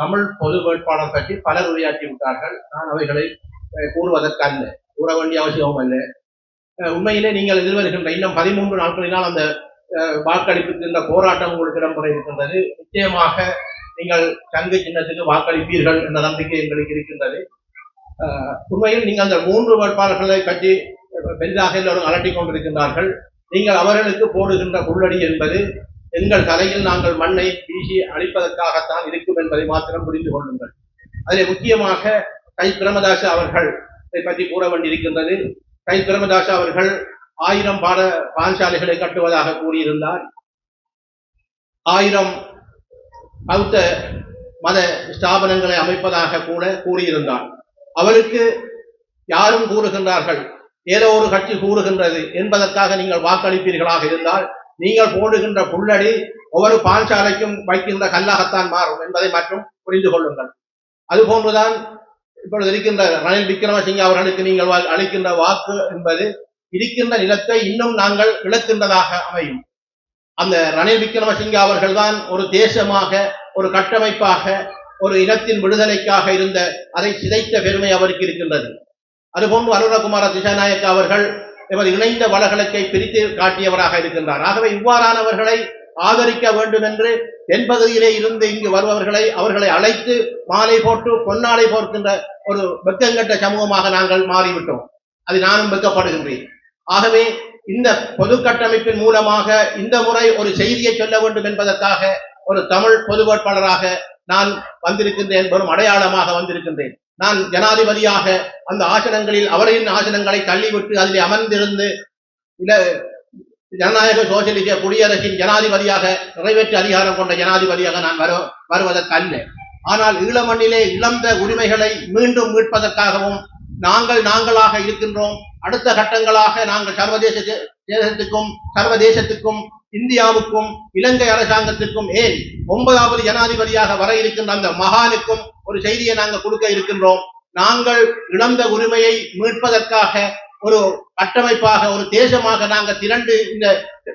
தமிழ் பொது வேட்பாளர் பற்றி பலர் உரையாற்றி விட்டார்கள். நான் அவைகளை கூறுவதற்கல்ல. அல்ல கூற வேண்டிய அவசியமும் அல்ல. உண்மையிலே நீங்கள் எதிர்வருகின்ற இன்னும் பதிமூன்று நாட்களினால் அந்த வாக்களிப்புக்கின்ற போராட்டம் உங்களுக்கு இடம்பெற இருக்கின்றது. நிச்சயமாக நீங்கள் சங்கு சின்னத்துக்கு வாக்களிப்பீர்கள் என்ற நம்பிக்கை எங்களுக்கு இருக்கின்றது. உண்மையில் நீங்கள் அந்த மூன்று வேட்பாளர்களை பற்றி பெரிதாக எல்லோரும் அலட்டிக் கொண்டிருக்கின்றார்கள். நீங்கள் அவர்களுக்கு போடுகின்ற புள்ளடி என்பது எங்கள் தலையில் நாங்கள் மண்ணை வீசி அழிப்பதற்காகத்தான் இருக்கும் என்பதை மாத்திரம் புரிந்து கொள்ளுங்கள். அதில் முக்கியமாக கை பிரமதாச அவர்கள் இதை பற்றி கூற வேண்டியிருக்கின்றது. கை பிரமதாச அவர்கள் ஆயிரம் பாட பாடசாலைகளை கட்டுவதாக கூறியிருந்தார். ஆயிரம் பௌத்த மத ஸ்தாபனங்களை அமைப்பதாக கூட கூறியிருந்தார். அவருக்கு யாரும் கூறுகின்றார்கள். ஏதோ ஒரு கட்சி கூறுகின்றது என்பதற்காக நீங்கள் வாக்களிப்பீர்களாக இருந்தால் நீங்கள் போடுகின்ற புள்ளடி ஒவ்வொரு பாஞ்சாலைக்கும் வைக்கின்ற கல்லாகத்தான் மாறும் என்பதை மற்றும் புரிந்து கொள்ளுங்கள். அதுபோன்றுதான் இப்பொழுது இருக்கின்ற ரணில் விக்ரமசிங்க அவர்களுக்கு நீங்கள் வா- அளிக்கின்ற வாக்கு என்பது இருக்கின்ற நிலத்தை இன்னும் நாங்கள் இழக்கின்றதாக அமையும். அந்த ரணில் விக்ரமசிங்க அவர்கள்தான் ஒரு தேசமாக ஒரு கட்டமைப்பாக ஒரு இனத்தின் விடுதலைக்காக இருந்த அதை சிதைத்த பெருமை அவருக்கு இருக்கின்றது. அதுபோன்று அருணகுமார திசாநாயக்க அவர்கள் இவர் இணைந்த வடகிழக்கை பிரித்து காட்டியவராக இருக்கின்றார். ஆகவே இவ்வாறானவர்களை ஆதரிக்க வேண்டும் என்று தென்பகுதியிலே இருந்து இங்கு வருபவர்களை அவர்களை அழைத்து மாலை போட்டு பொன்னாலை போர்க்கின்ற ஒரு வெக்கங்கட்ட சமூகமாக நாங்கள் மாறிவிட்டோம். அது நானும் வெக்கப்படுகின்றேன் ஆகவே இந்த பொது கட்டமைப்பின் மூலமாக இந்த முறை ஒரு செய்தியை சொல்ல வேண்டும் என்பதற்காக ஒரு தமிழ் பொது வேட்பாளராக நான் வந்திருக்கின்றேன் வெறும் அடையாளமாக வந்திருக்கின்றேன். நான் ஜனாதிபதியாக அந்த ஆசனங்களில் அவரின் ஆசனங்களை தள்ளிவிட்டு அதில் அமர்ந்திருந்து இல ஜனநாயக சோசியலிச குடியரசின் ஜனாதிபதியாக நிறைவேற்று அதிகாரம் கொண்ட ஜனாதிபதியாக நான் வரு வருவதற்கல்ல. ஆனால் ஈழமண்ணிலே இழந்த உரிமைகளை மீண்டும் மீட்பதற்காகவும் நாங்கள் நாங்களாக இருக்கின்றோம். அடுத்த கட்டங்களாக நாங்கள் சர்வதேச தேசத்துக்கும் சர்வதேசத்துக்கும் இந்தியாவுக்கும் இலங்கை அரசாங்கத்திற்கும் ஏன் ஒன்பதாவது ஜனாதிபதியாக வர இருக்கின்ற அந்த மகானுக்கும் ஒரு செய்தியை நாங்கள் கொடுக்க இருக்கின்றோம். நாங்கள் இழந்த உரிமையை மீட்பதற்காக ஒரு கட்டமைப்பாக ஒரு தேசமாக நாங்கள் திரண்டு இந்த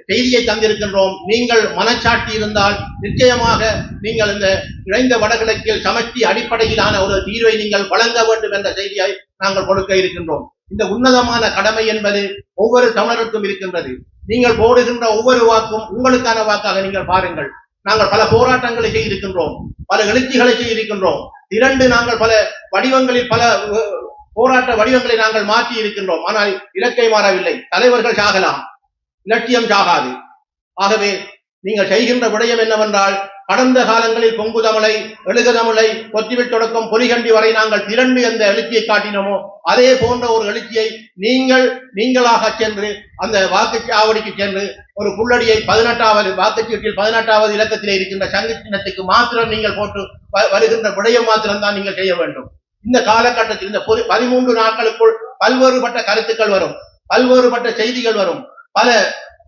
செய்தியை தந்திருக்கின்றோம். நீங்கள் மனச்சாட்சி இருந்தால் நிச்சயமாக நீங்கள் இந்த இணைந்த வடகிழக்கில் சமஷ்டி அடிப்படையிலான ஒரு தீர்வை நீங்கள் வழங்க வேண்டும் என்ற செய்தியை நாங்கள் கொடுக்க இருக்கின்றோம். இந்த உன்னதமான கடமை என்பது ஒவ்வொரு தமிழருக்கும் இருக்கின்றது. நீங்கள் போடுகின்ற ஒவ்வொரு வாக்கும் உங்களுக்கான வாக்காக நீங்கள் பாருங்கள். நாங்கள் பல போராட்டங்களை செய்திருக்கின்றோம். பல எழுச்சிகளை செய்திருக்கின்றோம். இரண்டு நாங்கள் பல வடிவங்களில் பல போராட்ட வடிவங்களை நாங்கள் மாற்றி இருக்கின்றோம். ஆனால் இலக்கை மாறவில்லை. தலைவர்கள் சாகலாம். இலட்சியம் சாகாது. ஆகவே நீங்கள் செய்கின்ற விடயம் என்னவென்றால் கடந்த காலங்களில் பொங்கு தமிழை எழுக தமிழை கொத்திவில் தொடக்கம் பொலிகண்டி வரை நாங்கள் திரண்டு எந்த எழுச்சியை காட்டினோமோ அதே போன்ற ஒரு எழுச்சியை நீங்கள் நீங்களாக சென்று அந்த வாக்குச்சாவடிக்கு சென்று ஒரு புள்ளடியை பதினெட்டாவது வாக்குச்சீட்டில் பதினெட்டாவது இலக்கத்திலே இருக்கின்ற சங்கு சின்னத்துக்கு மாத்திரம் நீங்கள் போட்டு வ- வருகின்ற விடயம் மாத்திரம் தான் நீங்கள் செய்ய வேண்டும். இந்த காலகட்டத்தில் இந்த பதிமூன்று நாட்களுக்குள் பல்வேறுபட்ட கருத்துக்கள் வரும் பல்வேறுபட்ட செய்திகள் வரும் பல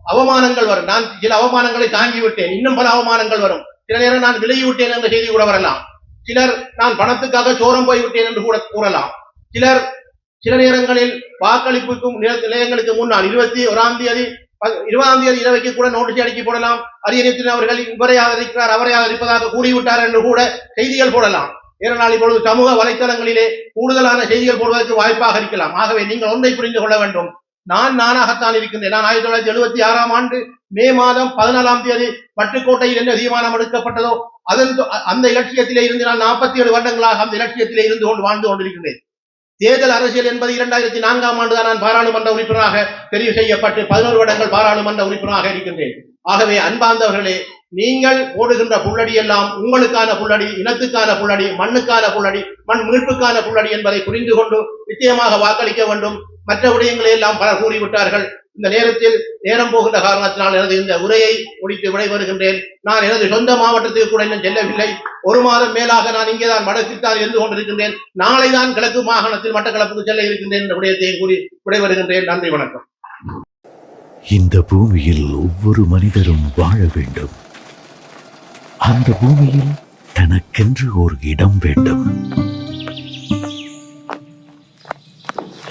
அவமானங்கள் வரும். நான் சில அவமானங்களை தாங்கிவிட்டேன் இன்னும் பல அவமானங்கள் வரும். சில நேரம் நான் விலகி விட்டேன் என்ற செய்தி கூட வரலாம். சிலர் நான் பணத்துக்காக சோரம் போய் விட்டேன் என்று கூட கூறலாம். சிலர் சில நேரங்களில் வாக்களிப்புக்கும் நிலையங்களுக்கு முன்னால் இருபத்தி ஓராம் தேதி இருபதாம் தேதி இரவைக்கு கூட நோட்டீஸ் அடுக்கி போடலாம். அரியணைத்தின் அவர்கள் இவரை ஆதரிக்கிறார் அவரை ஆதரிப்பதாக கூறிவிட்டார் என்று கூட செய்திகள் போடலாம். ஏனென்றால் இப்பொழுது சமூக வலைத்தளங்களிலே கூடுதலான செய்திகள் போடுவதற்கு வாய்ப்பாக இருக்கலாம். ஆகவே நீங்கள் ஒன்றை புரிந்து கொள்ள வேண்டும். நான் நானாகத்தான் இருக்கின்றேன் நான் ஆயிரத்தி தொள்ளாயிரத்தி எழுபத்தி ஆறாம் ஆண்டு மே மாதம் பதினாலாம் தேதி பட்டுக்கோட்டையில் என்ன தீர்மானம் எடுக்கப்பட்டதோ அதன் அந்த இலட்சியத்திலே இருந்து நான் நாற்பத்தி ஏழு வருடங்களாக அந்த இலட்சியத்திலே இருந்து கொண்டு வாழ்ந்து கொண்டிருக்கின்றேன். தேர்தல் அரசியல் என்பது இரண்டாயிரத்தி நான்காம் ஆண்டு தான் நான் பாராளுமன்ற உறுப்பினராக தெரிவு செய்யப்பட்டு பதினோரு வருடங்கள் பாராளுமன்ற உறுப்பினராக இருக்கின்றேன். ஆகவே அன்பார்ந்தவர்களே நீங்கள் போடுகின்ற புள்ளடி எல்லாம் உங்களுக்கான புள்ளடி இனத்துக்கான புள்ளடி மண்ணுக்கான புள்ளடி மண் மீட்புக்கான புள்ளடி என்பதை புரிந்து கொண்டு நிச்சயமாக வாக்களிக்க வேண்டும். மற்ற விடயங்களை எல்லாம் பலர் கூறிவிட்டார்கள். இந்த நேரத்தில் நேரம் போகின்ற காரணத்தினால் எனது இந்த உரையை முடித்து விடைபெறுகின்றேன். நான் எனது சொந்த மாவட்டத்துக்கு கூட இன்னும் செல்லவில்லை. ஒரு மாதம் மேலாக நான் இங்கே தான் வடக்கில் தான் இருந்து கொண்டிருக்கின்றேன். நாளை தான் கிழக்கு மாகாணத்தில் மட்டக்களப்புக்கு செல்ல இருக்கின்றேன் என்ற விடயத்தை கூறி விடைபெறுகின்றேன். நன்றி வணக்கம். இந்த பூமியில் ஒவ்வொரு மனிதரும் வாழ வேண்டும். அந்த பூமியில் தனக்கென்று ஒரு இடம் வேண்டும்.